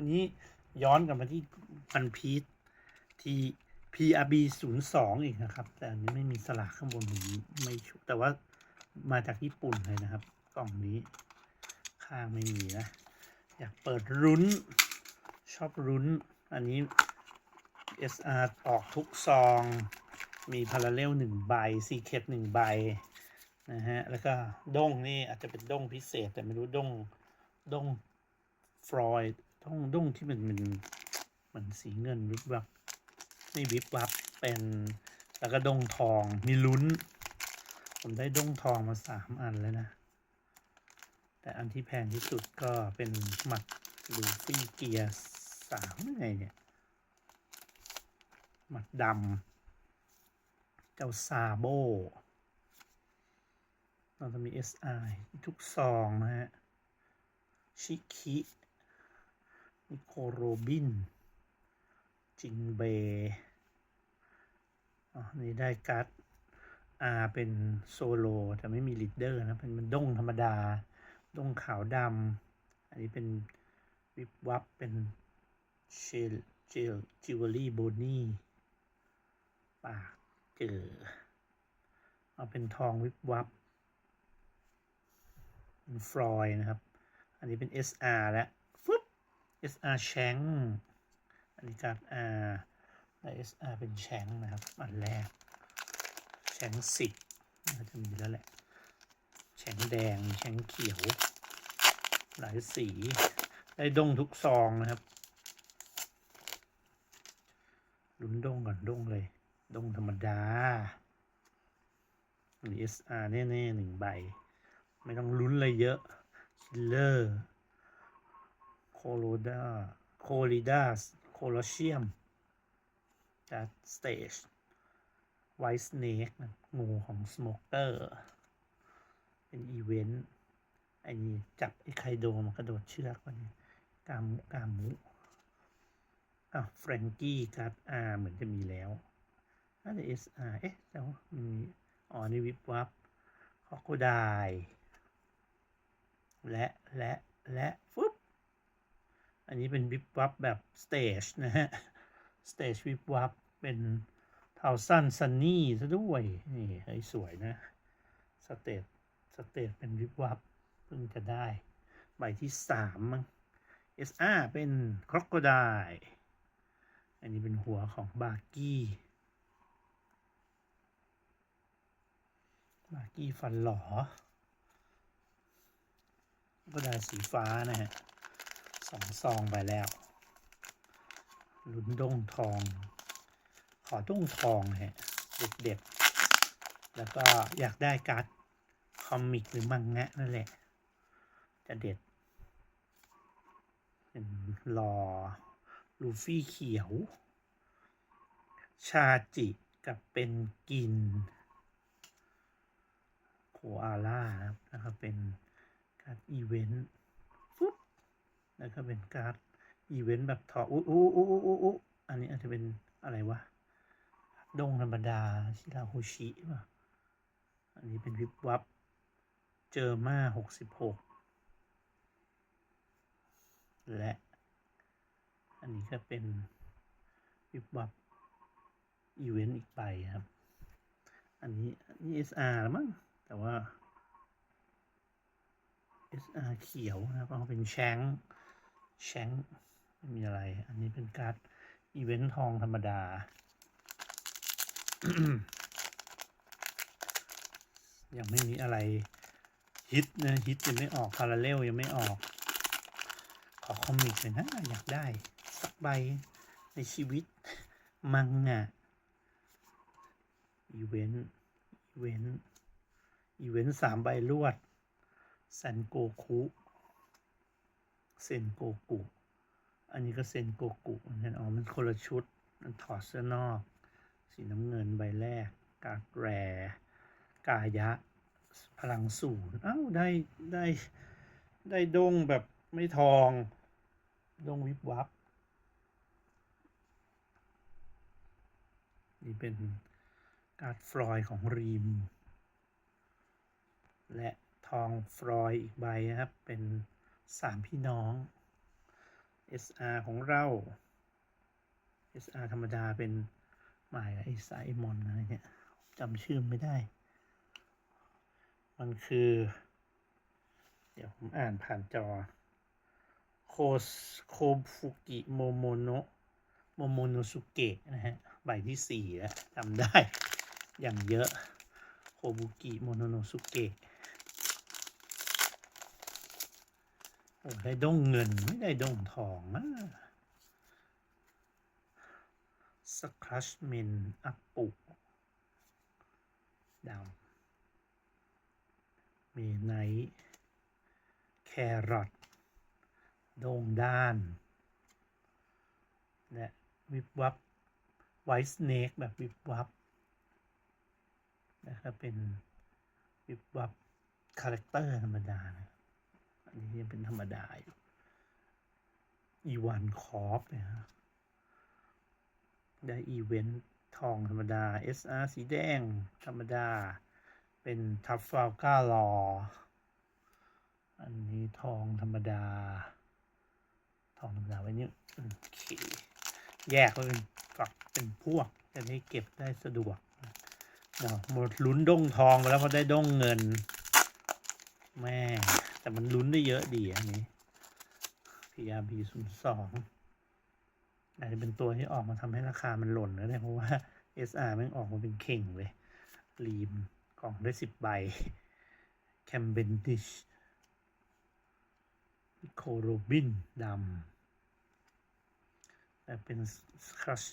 วันนี้ย้อนกลับมาที่พันพีทที่ PRB 0 2อีกนะครับ แต่อันนี้ไม่มีสลากข้างบนผมไม่ชัวร์แต่ว่ามาจากญี่ปุ่นเลยนะครับ กล่องนี้ ข้างไม่มีนะ อยากเปิดรุ้น ชอบรุ้น อันนี้ SR ออกทุกซอง มีพาราเรลหนึ่งใบซีเคทหนึ่งใบนะฮะ แล้วก็ด้งนี่อาจจะเป็นด้งพิเศษ แต่ไม่รู้ด้งด้งฟรอยด์ ด้งด้งที่มันมันมือนสีเงินวิบวับนี่วิบวับเป็นแล้วก็ดงทองมีลุ้น ผมได้ด้งทองมาสามอันแล้วนะ แต่อันที่แพงที่สุดก็เป็นหมัดลูฟี่เกียร์สามไงเนี่ยหมัดดำเจ้าซาโบเราจะมี SI ทุกซองนะฮะ ชิคิ นิโคโรบิน จิงเบอ๋อนี่ได้การ์ด R เป็นโซโลแต่ไม่มีลีดเดอร์นะ เป็นมันด้งธรรมดา ด้งขาวดำ อันนี้เป็นวิบวับเป็นเชลเจลจิวเวลรี่โบนี่ปากเจอเอาเป็นทองวิบวับเป็นฟลอยนะครับ อันนี้เป็น SR แล้ว SR แชงอันนี้การ R และ SR เป็นแชงนะครับ อันแรกแชงสิบน่าจะมีแล้วแหละ แชงแดง แชงเขียว หลายสี ได้ดงทุกซองนะครับ ลุ้นดงก่อนดงเลย ดงธรรมดาอันนี้ SR แน่ๆหนึ่งใบ ไม่ต้องลุ้นอะไรเยอะ คิลเลอร์ โคโลดาโคลิดาสโคลอเชียมจัดสเตจไวส์เนกงูของสโมเกอร์เป็นอีเวนต์อันนี้จับไอ้ไคโดมันกระโดดเชือกวันนี้กามกามุอะแฟรงกี้การ์ดอาร์เหมือนจะมีแล้วน่าจะ SR เอ๊ะแต่ว่ามันมีอ๋อนี่วิบวับคอกโคไดและ และ และฟึ อันนี้เป็นวิบวับแบบสเตจนะฮะสเตจวิบวับเป็นเทาสั้นซันนี่ซะด้วย นี่เฮ้ยสวยนะสเตจสเตจเป็นวิบวับเพิ่งจะได้ ใบที่สามมั้ง SR เป็นครอกโคไดอันนี้เป็นหัวของบาร์กี้บาร์กี้ฟันหลอก็ได้สีฟ้านะฮะ สองซองไปแล้วลุ้นด้งทอง ขอด้งทองฮะเด็ดๆแล้วก็อยากได้การ์ดคอมิกหรือมังงะนั่นแหละ จะเด็ดเป็นรอลูฟี่เขียว ชาจิกับเป็นกินโคอาล่านะครับ เป็นการ์ดอีเวนต์ แล้วก็เป็นการ์ดอีเวนต์แบบถอดอู้อู้อู้อู้อู้อู้อันนี้อาจจะเป็นอะไรวะดงธรรมดาชิราโฮชิป่ะอันนี้เป็นวิบวับ เจอมาหกสิบหกและ อันนี้ก็เป็นวิบวับอีเวนต์อีกใบครับ อันนี้อันนี้ SR แล้วมั้งแต่ว่า SR เขียวนะครับเอาเป็นแชง แชงไม่มีอะไร อันนี้เป็นการ์ดอีเวนต์ทองธรรมดา ยังไม่มีอะไรฮิตนะฮิตยังไม่ออกพาราเรลยังไม่ออก ขอคอมิกเลยนะ อยากได้ สักใบในชีวิต มังงะอีเวนต์อีเวนต์อีเวนต์สามใบรวดแซนโกคุ เซนโกกุ อันนี้ก็เซนโกกุเหมือนกันอ๋อมันคนละชุด มันถอดเสื้อนอก สีน้ำเงินใบแรก กาแรกายะ พลังศูนย์อ้าวได้ได้ได้ดงแบบไม่ทองดงวิบวับ นี่เป็นการฟลอยของรีม และทองฟลอยอีกใบนะครับเป็น สามพี่น้อง SR ของเรา SR ธรรมดาเป็นหมายไอไซมอนอะไรเนี่ยจำชื่อไม่ได้ มันคือ เดี๋ยวผมอ่านผ่านจอ โคสโคฟุกิโมโมโนโมโมโนสุเกะนะฮะ ใบที่สี่แล้วจำได้อย่างเยอะ โคบุกิโมโนโนสุเกะโอ้ ได้ด้งเงินไม่ได้ด้งทองนะสครัชเมนอัปปุดาวเมไนท์แครอทโด่งด้าน และวิบวับไวท์สเนกแบบวิบวับนะครับเป็นวิบวับคาแรคเตอร์ธรรมดานะ อันนี้ยังเป็นธรรมดาอยู่ อีวานคอฟเนี่ยฮะได้อีเวนต์ทองธรรมดา SR สีแดงธรรมดา เป็นทัฟฟาลก้ารออันนี้ทองธรรมดา ทองธรรมดาไว้นี่โอเคแยกไว้เป็นฝักเป็นพวกจะได้เก็บได้สะดวกหมดลุ้นด้งทองไปแล้วพราะได้ด้งเงิน แม่ แต่มันลุ้นได้เยอะดีอันนี้ PRB ศูนย์สองอาจจะเป็นตัวที่ออกมาทำให้ราคามันหล่นนะเนี่ยเพราะว่า SR ม่งออกมาเป็นเข่งเลยรีมกล่องได้สิบใบแคมเบนดิชโคโรบินดำแต่เป็นครัช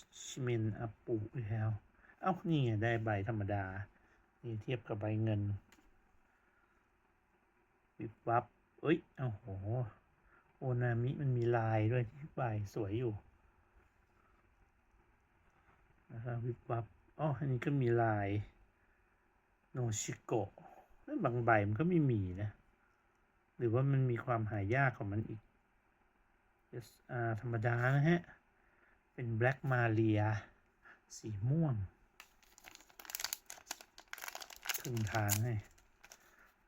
เมนอปปุแล้ว เอ้า นี่ไงได้ใบธรรมดา นี่เทียบกับใบเงิน วิบวับ เอ้ยโอ้โห โอนามิมันมีลายด้วยที่ใบสวยอยู่นะครับวิบวับ อ๋อ อันนี้ก็มีลาย โนชิโกะแล้วบางใบมันก็ไม่มีนะ หรือว่ามันมีความหายากของมันอีก SR ธรรมดานะฮะ เป็นแบล็กมาเรียสีม่วงถึงทางให้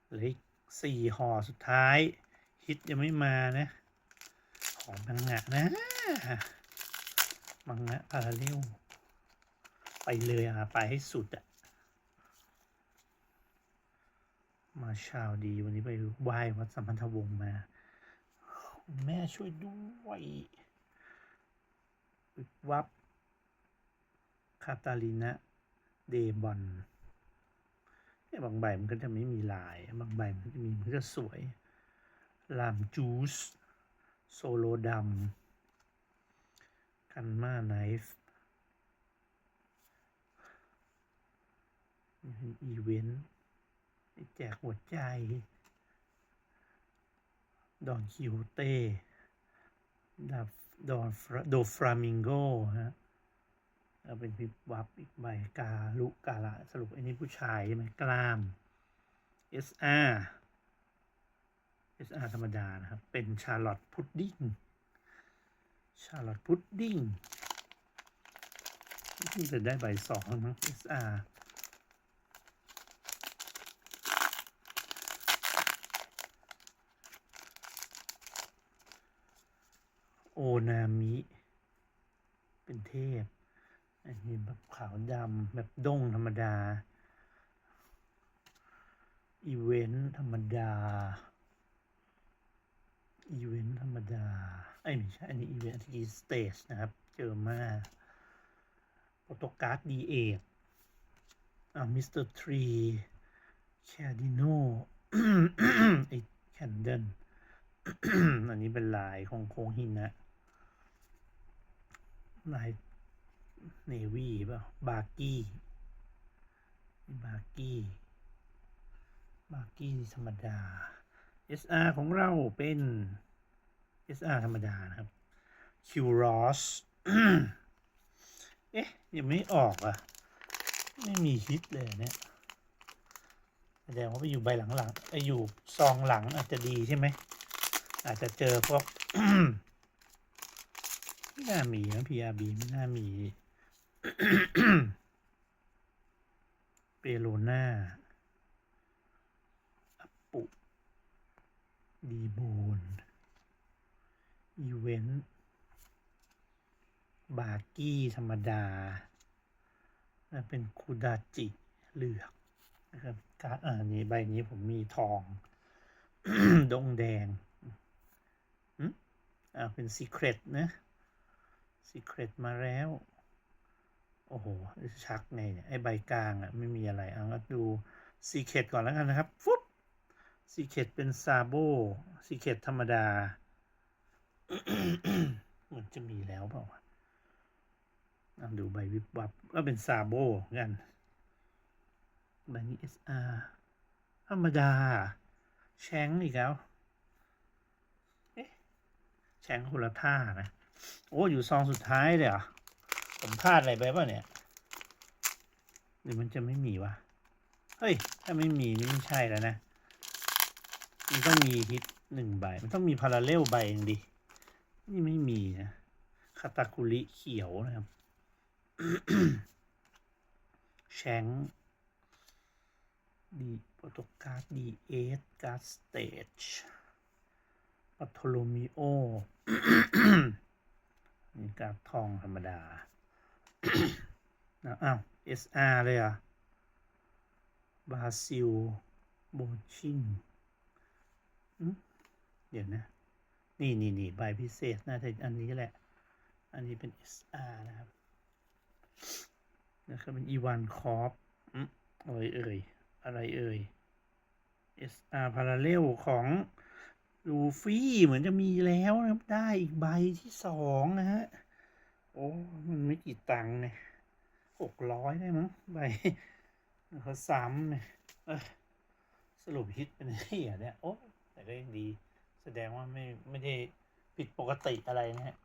เหลืออีก สี่ห่อสุดท้าย ฮิตยังไม่มานะ ของบังงะนะบังงะพาราเรลไปเลยอะ ไปให้สุดอะ มาเช้าดีวันนี้ไปไหว้วัดสัมพันธวงศ์มา แม่ช่วยด้วยวับคาตาลินะ เดบอน เนี่ยบางใบมันก็จะไม่มีลาย บางใบมันก็จะมีมันก็จะสวย ลามจูส โซโลดำกันมาไนฟ์อีเวนต์แจกหัวใจ ดอนคิวเต้ดาดอนโดฟรามิงโกฮะ เอาเป็นพิบวับอีกใบกาลุกาละสรุปอันนี้ผู้ชายใช่ไหมกล้าม SR SR ธรรมดานะครับ เป็นชาร์ลอตพุดดิ้งชาร์ลอตพุดดิ้งที่จะได้ใบสองนะ SR โอนามิ เป็นเทพ อันนี้แบบขาวดำแบบด้งธรรมดา อีเวนต์ธรรมดา อีเวนต์ธรรมดา ไอ้ไม่ใช่ อันนี้อีเวนต์ที่สเตจนะครับ เจอมาโปรโตการ์ดดีเอทอ่ามิสเตอร์ทรีแคดิโนไอแคนเดนอันนี้เป็นลายของโคงหินนะลาย เนวี่เปล่าบาร์กี้บาร์กี้บาร์กี้ธรรมดา SR ของเราเป็น SR ธรรมดานะครับ Q Ross เอ๊ะ ยังไม่ออกอะ ไม่มีฮิตเลยเนี่ยแสดงว่าไปอยู่ใบหลังๆไปอยู่ซองหลังอาจจะดีใช่ไหม อาจจะเจอพวกไม่น่ามีนะ PRB ไม่น่ามี เปโลนาอัปปุดีบูนอีเวนต์บากี้ธรรมดาและเป็นคูดาจิเหลือกนะครับการอ่านี้ใบนี้ผมมีทอง ดงแดงอืมอ่าเป็นซีเครตนะซีเครตมาแล้ว โอ้โห ชักไงเนี่ย ไอใบกลางอะ ไม่มีอะไรเอาก็ดูซีเครตก่อนแล้วกันนะครับฟุ๊บซีเครตเป็นซาโบซีเครตธรรมดา เหมือนจะมีแล้วเปล่าวะอะดูใบวิบวับก็เป็นซาโบกันใบนี้ SR ธรรมดา แชงอีกแล้วเอ๊ะแชงคนละท่านะ โอ้ อยู่ซองสุดท้ายเลยเหรอ ผมพลาดอะไรไปป่ะเนี่ย หรือมันจะไม่มีวะ เฮ้ย ถ้าไม่มีนี่ไม่ใช่แล้วนะ มันต้องมีฮิตหนึ่งใบ มันต้องมีพาราเลลใบเองดิ นี่ไม่มีนะคาตาคุริเขียวนะครับ แชงดีโปรโตการ์ดดีเอสการ์ดสเตจปัทโลมิโอนี่การ์ดทองธรรมดา อ้าว SR เลยอะบราซิลโบชินเดี๋ยวนะ นี่นี่นี่ใบพิเศษน่าจะอันนี้แหละ อันนี้เป็น SR นะครับนะครับเป็นอีวานคอปอืมเอยเอ่ย อะไรเอ่ย SR พาราเลลของลูฟี่เหมือนจะมีแล้วนะครับ ได้อีกใบที่สองนะฮะ โอ้ มันไม่กี่ตังค์เนี่ย หกร้อยได้มั้งใบเขาซ้ำเนี่ยสรุปฮิตเป็นที่อะเนี่ย โอ้แต่ก็ยังดี แสดงว่าไม่ไม่ได้ผิดปกติอะไรนะฮะ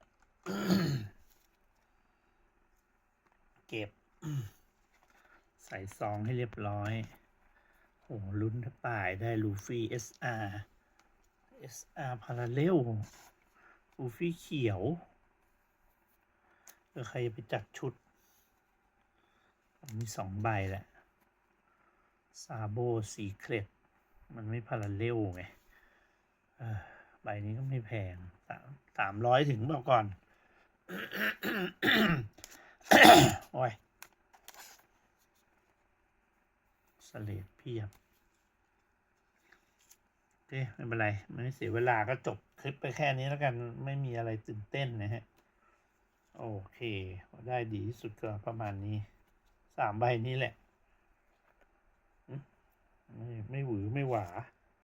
เก็บ ใส่ซองให้เรียบร้อย โหลุ้นถ้าป่ายได้ลูฟี่ SR SR พาราเลลลูฟี่เขียวเออใครจะไปจัดชุด มีสองใบแหละซาโบสีเครดมันไม่พาราเลลไงใบนี้ก็ไม่แพงสามสามร้อยถึงเปล่าก่อน โอ้ยสเลดเพียบโอเคไม่เป็นไร ไม่เสียเวลาก็จบคลิปไปแค่นี้แล้วกันไม่มีอะไรตื่นเต้นนะฮะ โอเค ได้ดีที่สุดก็ประมาณนี้ สามใบนี้แหละ ไม่ไม่หวือไม่หวา